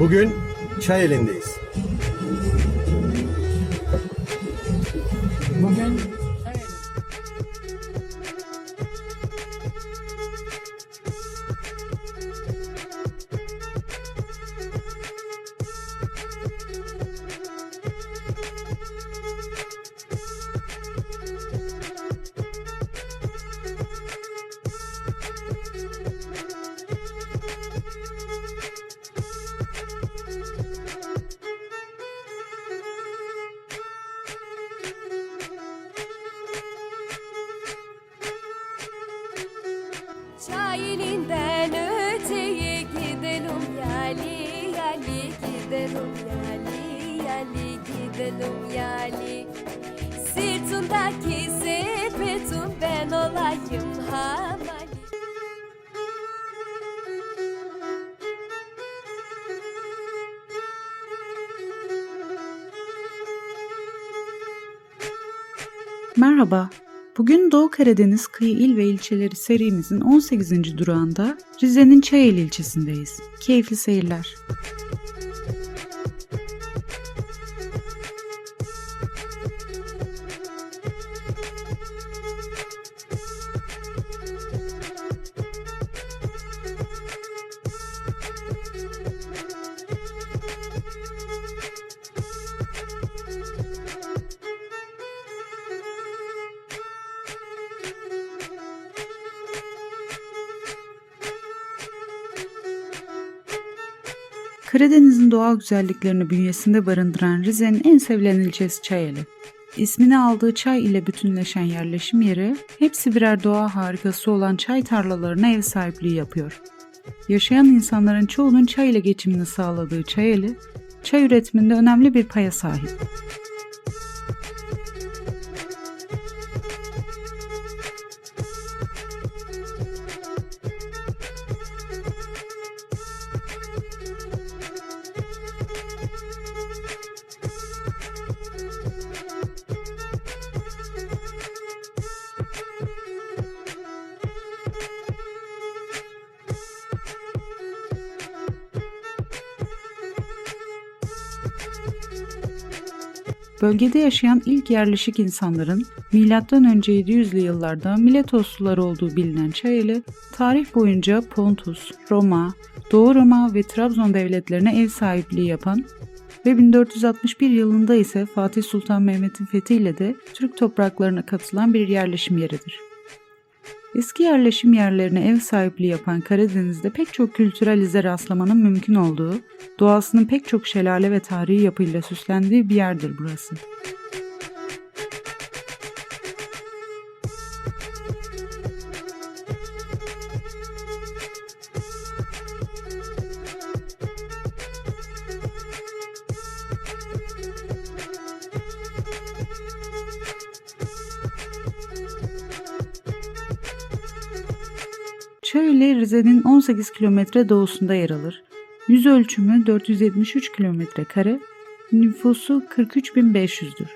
Bugün Çayeli'ndeyiz. Bugün gidelim yali yali gidelim yali Sırtındaki sepetim ben olayım hamali Merhaba. Bugün Doğu Karadeniz Kıyı İl ve İlçeleri serimizin 18. durağında Rize'nin Çayeli ilçesindeyiz. Keyifli seyirler. Karadeniz'in doğal güzelliklerini bünyesinde barındıran Rize'nin en sevilen ilçesi Çayeli. İsmini aldığı çay ile bütünleşen yerleşim yeri, hepsi birer doğa harikası olan çay tarlalarına ev sahipliği yapıyor. Yaşayan insanların çoğunun çay ile geçimini sağladığı Çayeli, çay üretiminde önemli bir paya sahip. Bölgede yaşayan ilk yerleşik insanların M.Ö. 700'lü yıllarda Miletoslular olduğu bilinen Çayeli, tarih boyunca Pontus, Roma, Doğu Roma ve Trabzon devletlerine ev sahipliği yapan ve 1461 yılında ise Fatih Sultan Mehmet'in fethiyle de Türk topraklarına katılan bir yerleşim yeridir. Eski yerleşim yerlerine ev sahipliği yapan Karadeniz'de pek çok kültürel ize rastlamanın mümkün olduğu, doğasının pek çok şelale ve tarihi yapıyla süslendiği bir yerdir burası. Çayeli Rize'nin 18 kilometre doğusunda yer alır. Yüz ölçümü 473 kilometre kare, nüfusu 43.500'dür.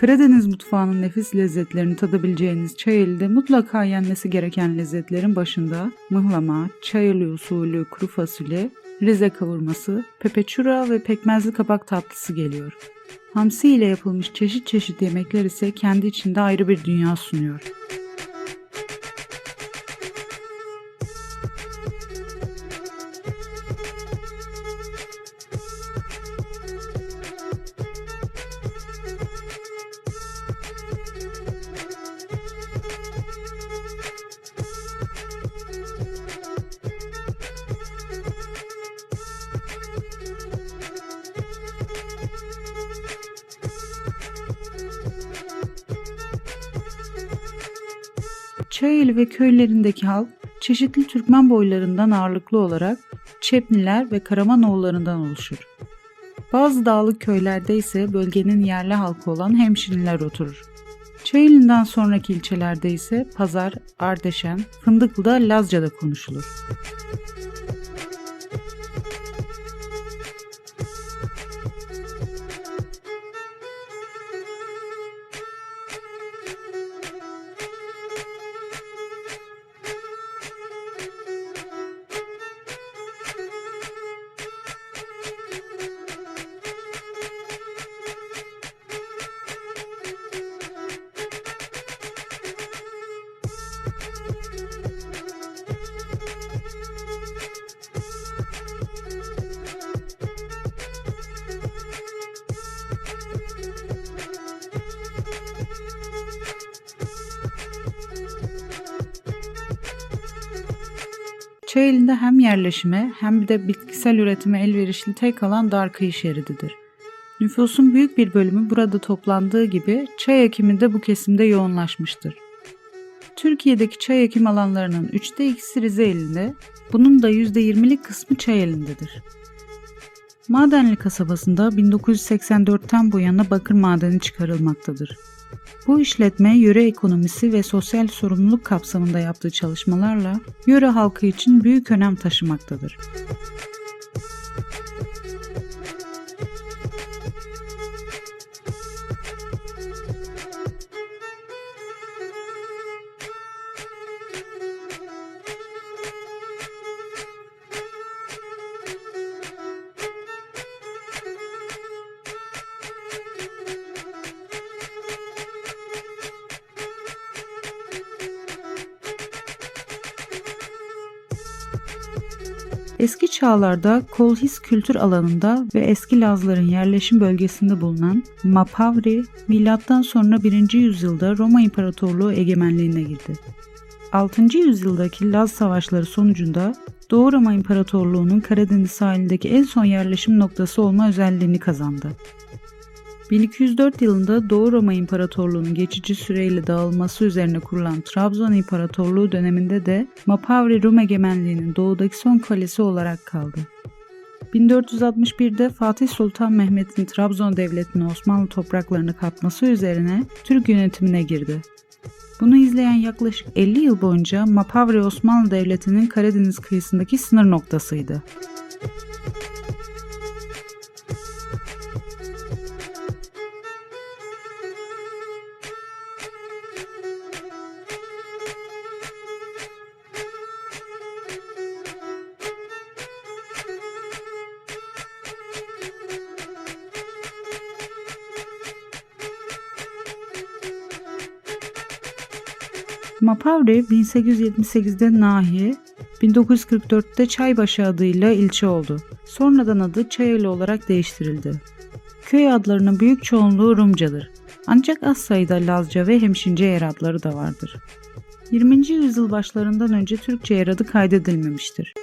Karadeniz mutfağının nefis lezzetlerini tadabileceğiniz Çayeli'de mutlaka yenmesi gereken lezzetlerin başında mıhlama, Çayeli usulü kuru fasulye, Rize kavurması, pepeçura ve pekmezli kabak tatlısı geliyor. Hamsi ile yapılmış çeşit çeşit yemekler ise kendi içinde ayrı bir dünya sunuyor. Çayeli ve köylerindeki halk çeşitli Türkmen boylarından ağırlıklı olarak Çepniler ve Karamanoğullarından oluşur. Bazı dağlık köylerde ise bölgenin yerli halkı olan hemşinliler oturur. Çayeli'nden sonraki ilçelerde ise Pazar, Ardeşen, Fındıklı'da Lazca'da konuşulur. Çayeli'nde hem yerleşime hem de bitkisel üretime elverişli tek alan dar kıyı şerididir. Nüfusun büyük bir bölümü burada toplandığı gibi çay ekimi de bu kesimde yoğunlaşmıştır. Türkiye'deki çay ekim alanlarının üçte ikisi Rize elinde, bunun da %20'lik kısmı çay elindedir. Madenli kasabasında 1984'ten bu yana bakır madeni çıkarılmaktadır. Bu işletme yöre ekonomisi ve sosyal sorumluluk kapsamında yaptığı çalışmalarla yöre halkı için büyük önem taşımaktadır. Eski çağlarda Kolhis kültür alanında ve eski Lazların yerleşim bölgesinde bulunan Mapavri, milattan sonra 1. yüzyılda Roma İmparatorluğu egemenliğine girdi. 6. yüzyıldaki Laz savaşları sonucunda Doğu Roma İmparatorluğu'nun Karadeniz sahilindeki en son yerleşim noktası olma özelliğini kazandı. 1204 yılında Doğu Roma İmparatorluğu'nun geçici süreyle dağılması üzerine kurulan Trabzon İmparatorluğu döneminde de Mapavri Rum egemenliğinin doğudaki son kalesi olarak kaldı. 1461'de Fatih Sultan Mehmet'in Trabzon devletini Osmanlı topraklarına katması üzerine Türk yönetimine girdi. Bunu izleyen yaklaşık 50 yıl boyunca Mapavri Osmanlı Devleti'nin Karadeniz kıyısındaki sınır noktasıydı. Mapavri 1878'de nahiye, 1944'te Çaybaşı adıyla ilçe oldu. Sonradan adı Çayeli olarak değiştirildi. Köy adlarının büyük çoğunluğu Rumcadır. Ancak az sayıda Lazca ve Hemşince yer adları da vardır. 20. yüzyıl başlarından önce Türkçe yer adı kaydedilmemiştir.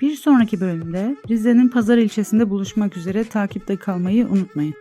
Bir sonraki bölümde Rize'nin Pazar ilçesinde buluşmak üzere takipte kalmayı unutmayın.